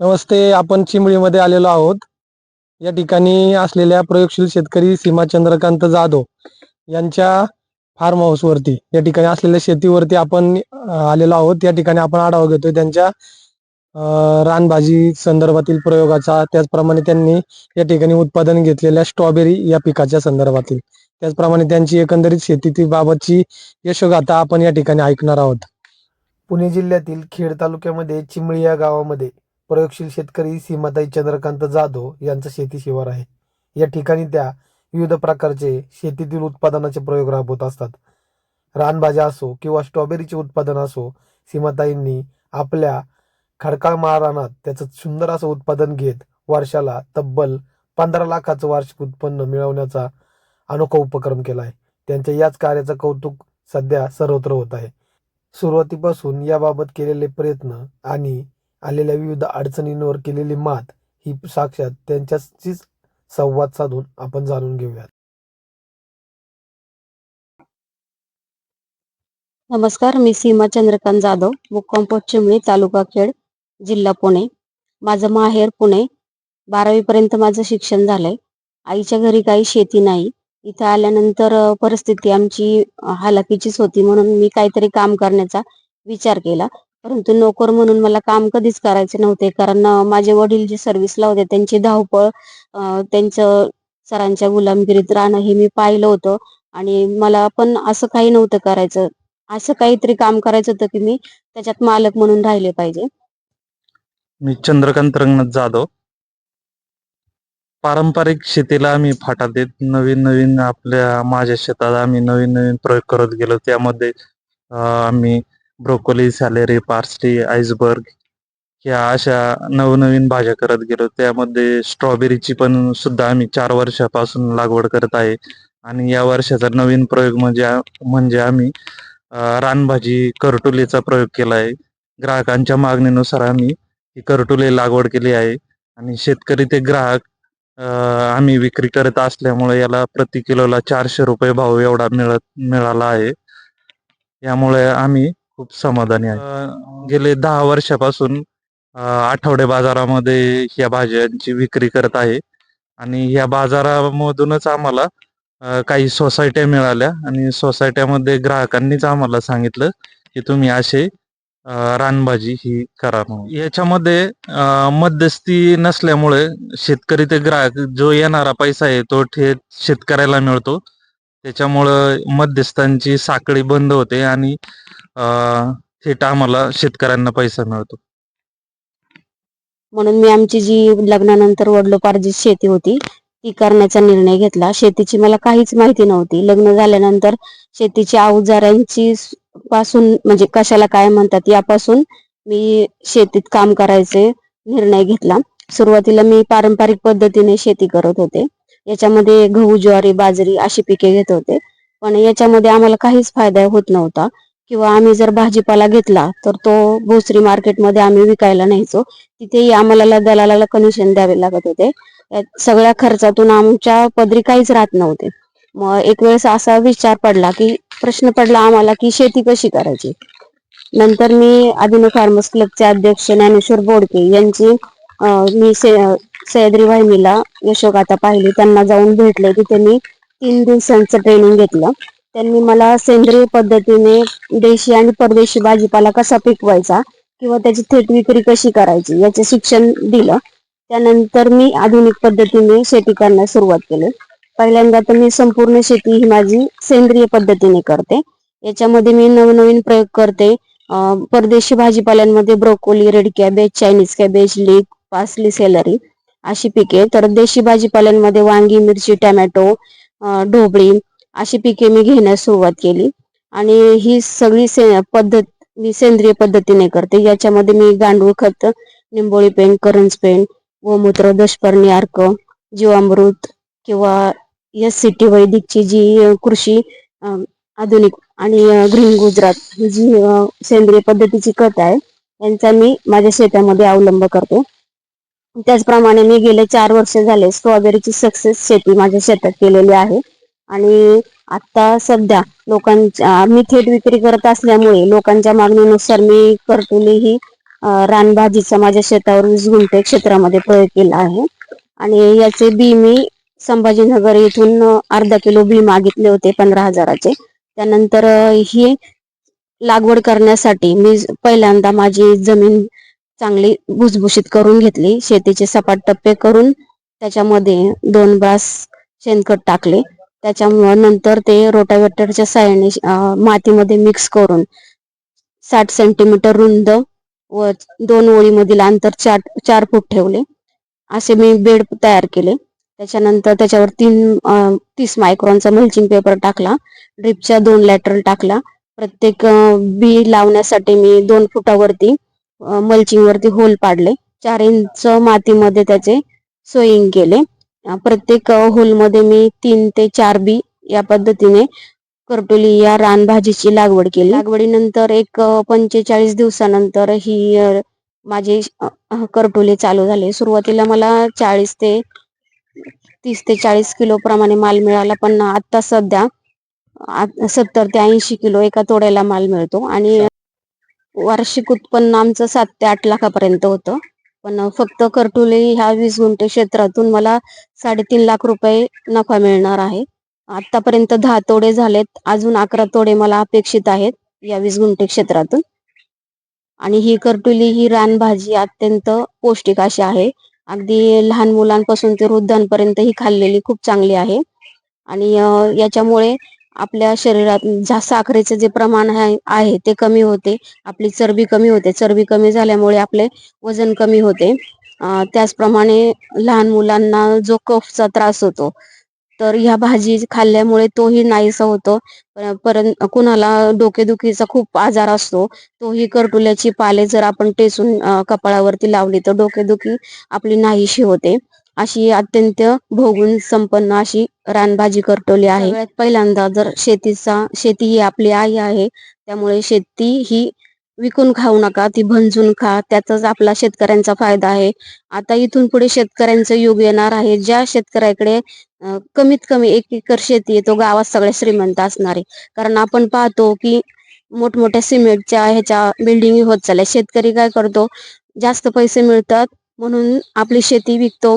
नमस्ते आपण चिंबळीमध्ये आलेलो आहोत. या ठिकाणी असलेल्या प्रयोगशील शेतकरी सीमा चंद्रकांत जाधव यांच्या फार्म हाऊसवरती या ठिकाणी असलेल्या शेतीवरती आपण आलेलो आहोत. या ठिकाणी आपण आढावा घेतोय त्यांच्या रानभाजी संदर्भातील प्रयोगाचा. त्याचप्रमाणे त्यांनी या ठिकाणी उत्पादन घेतलेल्या स्ट्रॉबेरी या पिकाच्या संदर्भातील. त्याचप्रमाणे त्यांची एकंदरीत शेतीतील बाबतची यशोगाथा आपण या ठिकाणी ऐकणार आहोत. पुणे जिल्ह्यातील खेड तालुक्यामध्ये चिंबळी या गावामध्ये प्रयोगशील शेतकरी सीमाताई चंद्रकांत जाधव यांचं शेती शिवार आहे. या ठिकाणी त्या विविध प्रकारचे शेतीतील उत्पादनाचे प्रयोग राबवत असतात. रानभाज्या असो किंवा स्ट्रॉबेरीचे उत्पादन असो सीमाताईंनी आपल्या खडकाळ महारानात त्याचं सुंदर असं उत्पादन घेत वर्षाला तब्बल पंधरा लाखाचं वार्षिक उत्पन्न मिळवण्याचा अनोखा उपक्रम केला आहे. त्यांच्या याच कार्याचं कौतुक सध्या सर्वत्र होत आहे. सुरुवातीपासून याबाबत केलेले प्रयत्न आणि आलेल्या विविध अडचणींवर केलेली मात ही साक्षात त्यांच्याशीच संवाद साधून आपण जाणून घेऊयात. नमस्कार मी सीमा चंद्रकांत जाधव मुक्काम चिमणी तालुका खेड जिल्हा पुणे. माझं माहेर पुणे. बारावी पर्यंत माझं शिक्षण झालंय. आईच्या घरी काही शेती नाही. इथं आल्यानंतर परिस्थिती आमची हालाकीचीच होती म्हणून मी काहीतरी काम करण्याचा विचार केला. परंतु नोकर म्हणून मला काम कधीच करायचे नव्हते. कारण माझे वडील जे सर्व्हिसला होते त्यांची धावपळ त्यांचं सरांच्या गुलामगिरीत राहणं हे मी पाहिलं होतं. आणि मला पण असं काही नव्हतं करायचं. असं काहीतरी काम करायचं होतं की मी त्याच्यात मालक म्हणून राहिले पाहिजे. मी चंद्रकांत रंगनाथ जाधव. पारंपरिक शेतीला आम्ही फाटा देत नवीन नवीन आपल्या माझ्या शेतात आम्ही नवीन नवीन प्रयोग करत गेलो. त्यामध्ये आम्ही ब्रोकोली सॅलेरी पार्सली आईसबर्ग ह्या अशा नवनवीन भाज्या करत गेलो. त्यामध्ये स्ट्रॉबेरीची पण सुद्धा आम्ही चार वर्षापासून लागवड करत आहे. आणि या वर्षाचा नवीन प्रयोग म्हणजे म्हणजे आम्ही रानभाजी करटुलीचा प्रयोग केला आहे. ग्राहकांच्या मागणीनुसार आम्ही ही करटुले लागवड केली आहे. आणि शेतकरी ते ग्राहक आम्ही विक्री करत असल्यामुळे याला प्रति किलोला चारशे रुपये भाव एवढा मिळत मिळाला आहे. यामुळे आम्ही खूप समाधानी आहे. गेले दहा वर्षापासून आठवडे बाजारामध्ये या भाज्यांची विक्री करत आहे. आणि या बाजारामधूनच आम्हाला काही सोसायट्या मिळाल्या आणि सोसायट्यामध्ये ग्राहकांनीच आम्हाला सांगितलं की तुम्ही असे रानभाजी ही करा याच्यामध्ये मध्यस्थी नसल्यामुळे शेतकरी ते ग्राहक जो येणारा पैसा आहे तो थेट शेतकऱ्याला मिळतो. त्याच्यामुळं मध्यस्थांची साखळी बंद होते आणि थेट आम्हाला शेतकऱ्यांना पैसा मिळतो. म्हणून मी आमची जी लग्नानंतर वडलोपार्जित शेती होती ती करण्याचा निर्णय घेतला. शेतीची मला काहीच माहिती नव्हती. लग्न झाल्यानंतर शेतीची अवजारांची पासून म्हणजे कशाला काय म्हणतात यापासून मी शेतीत काम करायचे निर्णय घेतला. सुरुवातीला मी पारंपरिक पद्धतीने शेती करत होते. याच्यामध्ये गहू ज्वारी बाजरी अशी पिके घेत होते. पण याच्यामध्ये आम्हाला काहीच फायदा होत नव्हता. किंवा आम्ही जर भाजीपाला घेतला तर तो भोसरी मार्केटमध्ये आम्ही विकायला न्यायचो. तिथेही आम्हाला दलालाला कमिशन द्यावे लागत होते. सगळ्या खर्चातून आमच्या पदरी काहीच राहत नव्हते. मग एक वेळेस असा विचार पडला की प्रश्न पडला आम्हाला की शेती कशी करायची? नंतर मी अभिनव फार्मर्स क्लबचे अध्यक्ष ज्ञानेश्वर बोडके यांची मी सह्याद्री वाहिनीला यशोगाथा पाहिली. त्यांना जाऊन भेटले. तिथे मी तीन दिवसांचं ट्रेनिंग घेतलं. त्यांनी मला सेंद्रिय पद्धतीने देशी आणि परदेशी भाजीपाला कसा पिकवायचा किंवा त्याची थेट विक्री कशी करायची याचे शिक्षण दिलं. त्यानंतर मी आधुनिक पद्धतीने शेती करण्यास सुरुवात केली. पहिल्यांदा तर मी संपूर्ण शेती ही माझी सेंद्रिय पद्धतीने करते. याच्यामध्ये मी नवनवीन प्रयोग करते. परदेशी भाजीपाल्यांमध्ये broccoli red cabbage Chinese cabbage leek parsley celery अशी पिके. तर देशी भाजीपाल्यांमध्ये वांगी मिरची टॅमॅटो ढोबळी अशी पिके मी घेण्यास सुरुवात केली. आणि ही सगळी से पद्धत मी सेंद्रिय पद्धतीने करते. याच्यामध्ये मी गांडूळ खत निंबोळी पेंट करंज पेंट गोमूत्र दशपर्णी अर्क जीवामृत किंवा एस सी टी वैदिकची जी कृषी आधुनिक आणि ग्रीन गुजरात जी सेंद्रिय पद्धतीची खत आहे यांचा मी माझ्या शेतामध्ये अवलंब करते. त्याचप्रमाणे मी गेले चार वर्ष झाले स्ट्रॉबेरीची सक्सेस शेती माझ्या शेतात केलेली आहे. आणि आता सध्या लोकांच्या मी थेट विक्री करत असल्यामुळे लोकांच्या मागणीनुसार मी करतुली ही रानभाजीचा माझ्या शेतावर वीस गुंठे क्षेत्रामध्ये प्रयोग केला आहे. आणि याचे बी मी संभाजीनगर येथून अर्धा किलो बी मागितले होते पंधरा हजाराचे. त्यानंतर ही लागवड करण्यासाठी मी पहिल्यांदा माझी जमीन चांगली भुसभुशीत करून घेतली. शेतीचे सपाट टप्पे करून त्याच्यामध्ये दोन ब्रास शेणखत टाकले. त्याच्यामुळे नंतर ते रोटावेटरच्या साह्याने मातीमध्ये मिक्स करून साठ सेंटीमीटर रुंद व दोन ओळीमधील अंतर चार चार फूट ठेवले. असे मी बेड तयार केले. त्याच्यानंतर त्याच्यावर तीन तीस मायक्रॉनचा मल्चिंग पेपर टाकला. ड्रिपच्या दोन लॅटरल टाकला. प्रत्येक बी लावण्यासाठी मी दोन फुटावरती मल्चिंग वरती होल पाडले. चार इंच मातीमध्ये त्याचे सोईंग केले. प्रत्येक होलमध्ये मी तीन ते चार बी या पद्धतीने करटोली या रानभाजीची लागवड केली. लागवडीनंतर एक पंचेचाळीस दिवसानंतर ही माझे माझी चालू झाले. सुरुवातीला मला चाळीस ते तीस ते चाळीस किलो प्रमाणे माल मिळाला पण आता सध्या सत्तर ते ऐंशी किलो एका तोड्याला माल मिळतो. आणि वार्षिक उत्पन्न आमचं सात ते आठ लाखापर्यंत होतं. पण फक्त करटुले ह्या वीस गुंठे क्षेत्रातून मला साडेतीन लाख रुपये नफा मिळणार आहे. आतापर्यंत दहा तोडे झालेत. अजून अकरा तोडे मला अपेक्षित आहेत या वीस गुंठे क्षेत्रातून. आणि ही करटुली ही रानभाजी अत्यंत पौष्टिक अशी आहे. अगदी लहान मुलांपासून ते वृद्धांपर्यंत ही खाल्लेली खूप चांगली आहे. आणि याच्यामुळे आपल्या शरीरात जा साखरेचे जे प्रमाण आहे ते कमी होते. आपली चरबी कमी होते. चरबी कमी झाल्यामुळे आपले वजन कमी होते. त्याचप्रमाणे लहान मुलांना जो कफचा त्रास होतो तर ह्या भाजी खाल्ल्यामुळे तोही नाहीसा होतो. परत कुणाला डोकेदुखीचा खूप आजार असतो तोही करटुल्याची पाले जर आपण टेचून कपाळावरती लावली तर डोकेदुखी आपली नाहीशी होते. अशी अत्यंत भोगून संपन्न अशी रानभाजी करटवली आहे. पहिल्यांदा जर शेतीचा शेती ही आपली आई आहे त्यामुळे शेती ही विकून खाऊ नका ती भंजून खा त्याचाच आपला शेतकऱ्यांचा फायदा आहे. आता इथून पुढे शेतकऱ्यांचं युग येणार आहे. ज्या शेतकऱ्याकडे कमीत कमी एक एकर शेती आहे तो गावात सगळे श्रीमंत असणार आहे. कारण आपण पाहतो की मोठमोठ्या सिमेंटच्या ह्याच्या बिल्डिंग होत चालल्या. शेतकरी काय करतो जास्त पैसे मिळतात म्हणून आपली शेती विकतो.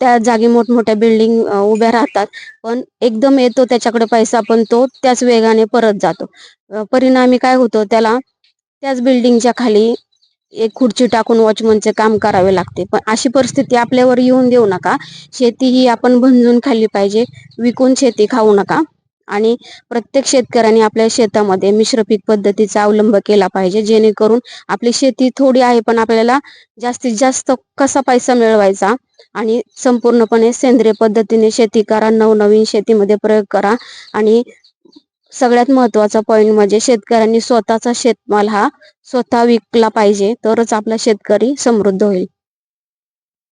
त्या जागी मोठमोठ्या बिल्डिंग उभ्या राहतात. पण एकदम येतो त्याच्याकडे पैसा पण तो त्याच वेगाने परत जातो. परिणामी काय होतं त्याला त्याच बिल्डिंगच्या खाली एक खुर्ची टाकून वॉचमनचे काम करावे लागते. पण अशी परिस्थिती आपल्यावर येऊन देऊ नका. शेती ही आपण भंजून खाल्ली पाहिजे. विकून शेती खाऊ नका. आणि प्रत्येक शेतकऱ्याने आपल्या शेतामध्ये मिश्र पीक पद्धतीचा अवलंब केला पाहिजे जेणेकरून आपली शेती थोडी आहे पण आपल्याला जास्तीत जास्त कसा पैसा मिळवायचा आणि संपूर्णपणे सेंद्रिय पद्धतीने शेती करा नवनवीन शेतीमध्ये प्रयोग करा आणि सगळ्यात महत्त्वाचा पॉइंट म्हणजे शेतकऱ्यांनी स्वतःचा शेतमाल हा स्वतः विकला पाहिजे तरच आपला शेतकरी समृद्ध होईल.